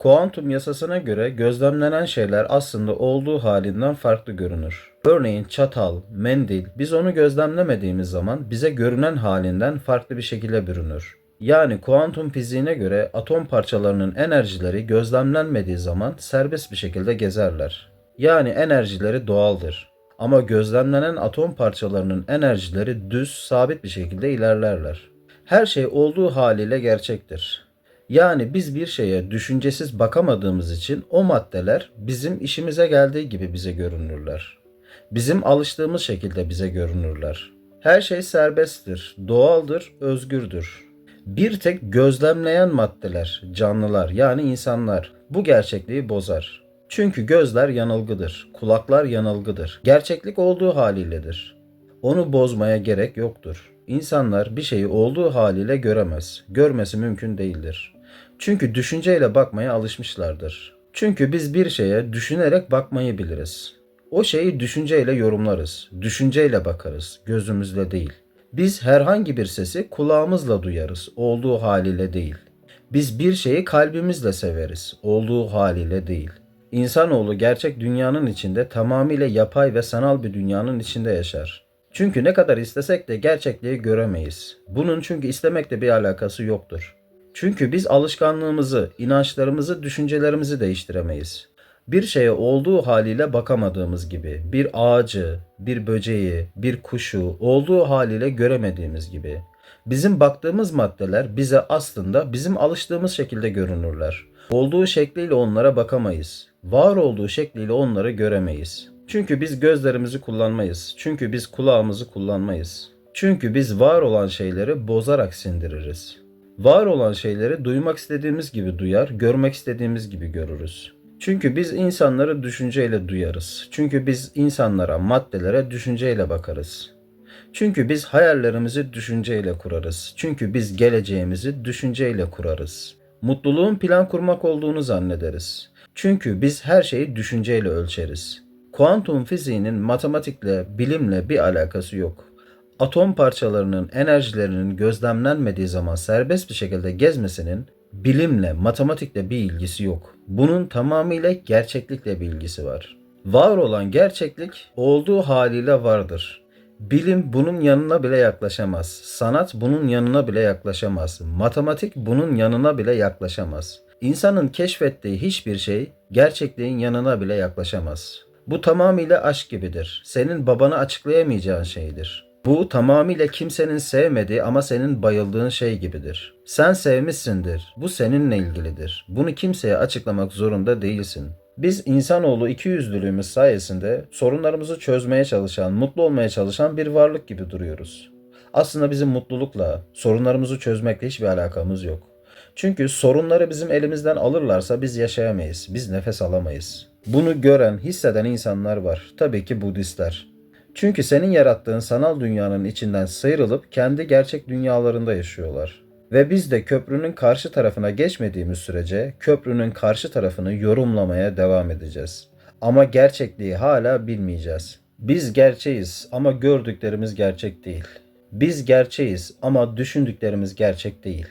Kuantum yasasına göre gözlemlenen şeyler aslında olduğu halinden farklı görünür. Örneğin çatal, mendil, biz onu gözlemlemediğimiz zaman bize görünen halinden farklı bir şekilde bürünür. Yani kuantum fiziğine göre atom parçalarının enerjileri gözlemlenmediği zaman serbest bir şekilde gezerler. Yani enerjileri doğaldır. Ama gözlemlenen atom parçalarının enerjileri düz, sabit bir şekilde ilerlerler. Her şey olduğu haliyle gerçektir. Yani biz bir şeye düşüncesiz bakamadığımız için o maddeler bizim işimize geldiği gibi bize görünürler. Bizim alıştığımız şekilde bize görünürler. Her şey serbesttir, doğaldır, özgürdür. Bir tek gözlemleyen maddeler, canlılar yani insanlar bu gerçekliği bozar. Çünkü gözler yanılgıdır, kulaklar yanılgıdır. Gerçeklik olduğu haliyledir. Onu bozmaya gerek yoktur. İnsanlar bir şeyi olduğu haliyle göremez. Görmesi mümkün değildir. Çünkü düşünceyle bakmaya alışmışlardır. Çünkü biz bir şeye düşünerek bakmayı biliriz. O şeyi düşünceyle yorumlarız. Düşünceyle bakarız, gözümüzle değil. Biz herhangi bir sesi kulağımızla duyarız, olduğu haliyle değil. Biz bir şeyi kalbimizle severiz, olduğu haliyle değil. İnsanoğlu gerçek dünyanın içinde tamamıyla yapay ve sanal bir dünyanın içinde yaşar. Çünkü ne kadar istesek de gerçekliği göremeyiz. Bunun çünkü istemekle bir alakası yoktur. Çünkü biz alışkanlığımızı, inançlarımızı, düşüncelerimizi değiştiremeyiz. Bir şeye olduğu haliyle bakamadığımız gibi, bir ağacı, bir böceği, bir kuşu olduğu haliyle göremediğimiz gibi. Bizim baktığımız maddeler bize aslında bizim alıştığımız şekilde görünürler. Olduğu şekliyle onlara bakamayız. Var olduğu şekliyle onları göremeyiz. Çünkü biz gözlerimizi kullanmayız. Çünkü biz kulağımızı kullanmayız. Çünkü biz var olan şeyleri bozarak sindiririz. Var olan şeyleri duymak istediğimiz gibi duyar, görmek istediğimiz gibi görürüz. Çünkü biz insanları düşünceyle duyarız. Çünkü biz insanlara, maddelere düşünceyle bakarız. Çünkü biz hayallerimizi düşünceyle kurarız. Çünkü biz geleceğimizi düşünceyle kurarız. Mutluluğun plan kurmak olduğunu zannederiz. Çünkü biz her şeyi düşünceyle ölçeriz. Kuantum fiziğinin matematikle, bilimle bir alakası yok. Atom parçalarının enerjilerinin gözlemlenmediği zaman serbest bir şekilde gezmesinin bilimle, matematikle bir ilgisi yok. Bunun tamamıyla gerçeklikle bir ilgisi var. Var olan gerçeklik olduğu haliyle vardır. Bilim bunun yanına bile yaklaşamaz. Sanat bunun yanına bile yaklaşamaz. Matematik bunun yanına bile yaklaşamaz. İnsanın keşfettiği hiçbir şey gerçekliğin yanına bile yaklaşamaz. Bu tamamıyla aşk gibidir. Senin babana açıklayamayacağın şeydir. Bu tamamıyla kimsenin sevmediği ama senin bayıldığın şey gibidir. Sen sevmişsindir. Bu seninle ilgilidir. Bunu kimseye açıklamak zorunda değilsin. Biz insanoğlu ikiyüzlülüğümüz sayesinde sorunlarımızı çözmeye çalışan, mutlu olmaya çalışan bir varlık gibi duruyoruz. Aslında bizim mutlulukla, sorunlarımızı çözmekle hiçbir alakamız yok. Çünkü sorunları bizim elimizden alırlarsa biz yaşayamayız, biz nefes alamayız. Bunu gören, hisseden insanlar var. Tabii ki Budistler. Çünkü senin yarattığın sanal dünyanın içinden sıyrılıp kendi gerçek dünyalarında yaşıyorlar. Ve biz de köprünün karşı tarafına geçmediğimiz sürece köprünün karşı tarafını yorumlamaya devam edeceğiz. Ama gerçekliği hala bilmeyeceğiz. Biz gerçeğiz ama gördüklerimiz gerçek değil. Biz gerçeğiz ama düşündüklerimiz gerçek değil.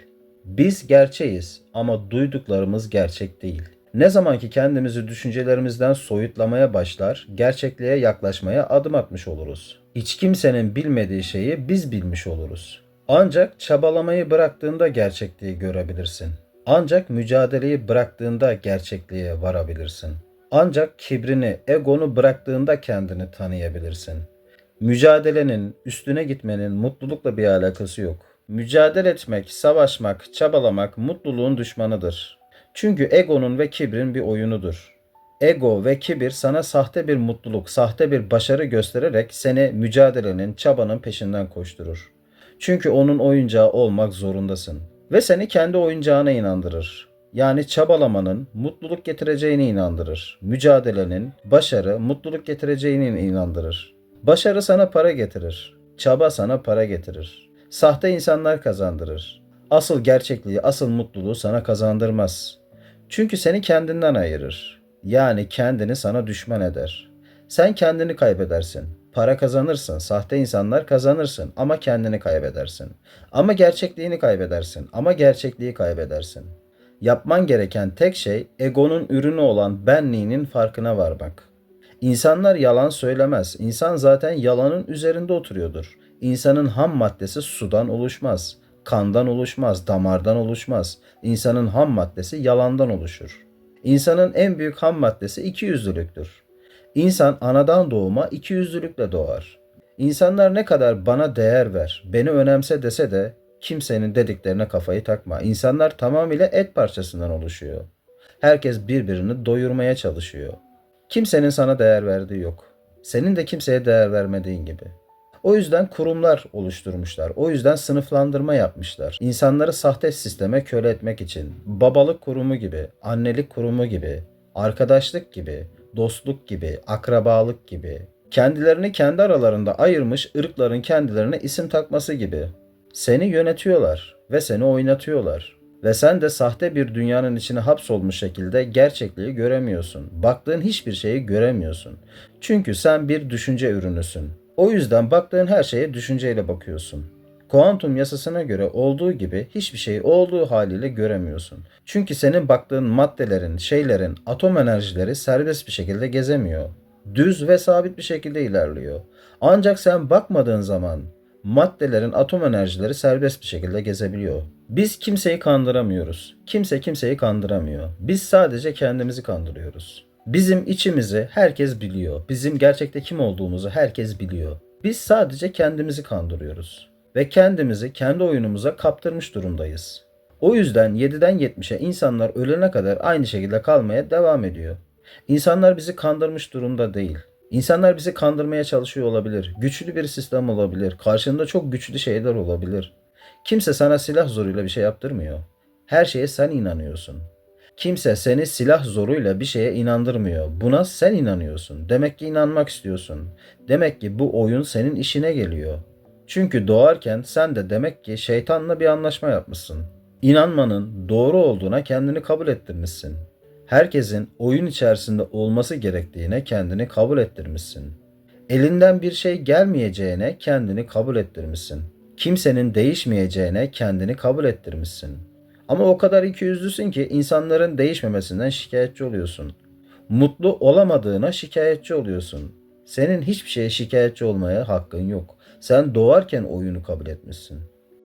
Biz gerçeğiz ama duyduklarımız gerçek değil. Ne zaman ki kendimizi düşüncelerimizden soyutlamaya başlar, gerçekliğe yaklaşmaya adım atmış oluruz. Hiç kimsenin bilmediği şeyi biz bilmiş oluruz. Ancak çabalamayı bıraktığında gerçekliği görebilirsin. Ancak mücadeleyi bıraktığında gerçekliğe varabilirsin. Ancak kibrini, egonu bıraktığında kendini tanıyabilirsin. Mücadelenin, üstüne gitmenin mutlulukla bir alakası yok. Mücadele etmek, savaşmak, çabalamak mutluluğun düşmanıdır. Çünkü egonun ve kibrin bir oyunudur. Ego ve kibir sana sahte bir mutluluk, sahte bir başarı göstererek seni mücadelenin, çabanın peşinden koşturur. Çünkü onun oyuncağı olmak zorundasın. Ve seni kendi oyuncağına inandırır. Yani çabalamanın mutluluk getireceğine inandırır. Mücadelenin, başarı, mutluluk getireceğine inandırır. Başarı sana para getirir. Çaba sana para getirir. Sahte insanlar kazandırır. Asıl gerçekliği, asıl mutluluğu sana kazandırmaz. Çünkü seni kendinden ayırır. Yani kendini sana düşman eder. Sen kendini kaybedersin. Para kazanırsın, sahte insanlar kazanırsın ama kendini kaybedersin. Ama gerçekliğini kaybedersin. Ama gerçekliği kaybedersin. Yapman gereken tek şey egonun ürünü olan benliğinin farkına varmak. İnsanlar yalan söylemez. İnsan zaten yalanın üzerinde oturuyordur. İnsanın ham maddesi sudan oluşmaz, kandan oluşmaz, damardan oluşmaz. İnsanın ham maddesi yalandan oluşur. İnsanın en büyük ham maddesi ikiyüzlülüktür. İnsan anadan doğuma ikiyüzlülükle doğar. İnsanlar ne kadar bana değer ver, beni önemse dese de kimsenin dediklerine kafayı takma. İnsanlar tamamıyla et parçasından oluşuyor. Herkes birbirini doyurmaya çalışıyor. Kimsenin sana değer verdiği yok. Senin de kimseye değer vermediğin gibi. O yüzden kurumlar oluşturmuşlar. O yüzden sınıflandırma yapmışlar. İnsanları sahte sisteme köle etmek için. Babalık kurumu gibi, annelik kurumu gibi, arkadaşlık gibi, dostluk gibi, akrabalık gibi. Kendilerini kendi aralarında ayırmış ırkların kendilerine isim takması gibi. Seni yönetiyorlar ve seni oynatıyorlar. Ve sen de sahte bir dünyanın içine hapsolmuş şekilde gerçekliği göremiyorsun. Baktığın hiçbir şeyi göremiyorsun. Çünkü sen bir düşünce ürünüsün. O yüzden baktığın her şeye düşünceyle bakıyorsun. Kuantum yasasına göre olduğu gibi hiçbir şeyi olduğu haliyle göremiyorsun. Çünkü senin baktığın maddelerin, şeylerin, atom enerjileri serbest bir şekilde gezemiyor. Düz ve sabit bir şekilde ilerliyor. Ancak sen bakmadığın zaman maddelerin atom enerjileri serbest bir şekilde gezebiliyor. Biz kimseyi kandıramıyoruz. Kimse kimseyi kandıramıyor. Biz sadece kendimizi kandırıyoruz. Bizim içimizi herkes biliyor. Bizim gerçekte kim olduğumuzu herkes biliyor. Biz sadece kendimizi kandırıyoruz. Ve kendimizi kendi oyunumuza kaptırmış durumdayız. O yüzden 7'den 70'e insanlar ölene kadar aynı şekilde kalmaya devam ediyor. İnsanlar bizi kandırmış durumda değil. İnsanlar bizi kandırmaya çalışıyor olabilir. Güçlü bir sistem olabilir. Karşında çok güçlü şeyler olabilir. Kimse sana silah zoruyla bir şey yaptırmıyor. Her şeye sen inanıyorsun. Kimse seni silah zoruyla bir şeye inandırmıyor. Buna sen inanıyorsun. Demek ki inanmak istiyorsun. Demek ki bu oyun senin işine geliyor. Çünkü doğarken sen de demek ki şeytanla bir anlaşma yapmışsın. İnanmanın doğru olduğuna kendini kabul ettirmişsin. Herkesin oyun içerisinde olması gerektiğine kendini kabul ettirmişsin. Elinden bir şey gelmeyeceğine kendini kabul ettirmişsin. Kimsenin değişmeyeceğine kendini kabul ettirmişsin. Ama o kadar ikiyüzlüsün ki insanların değişmemesinden şikayetçi oluyorsun. Mutlu olamadığına şikayetçi oluyorsun. Senin hiçbir şeye şikayetçi olmaya hakkın yok. Sen doğarken oyunu kabul etmişsin.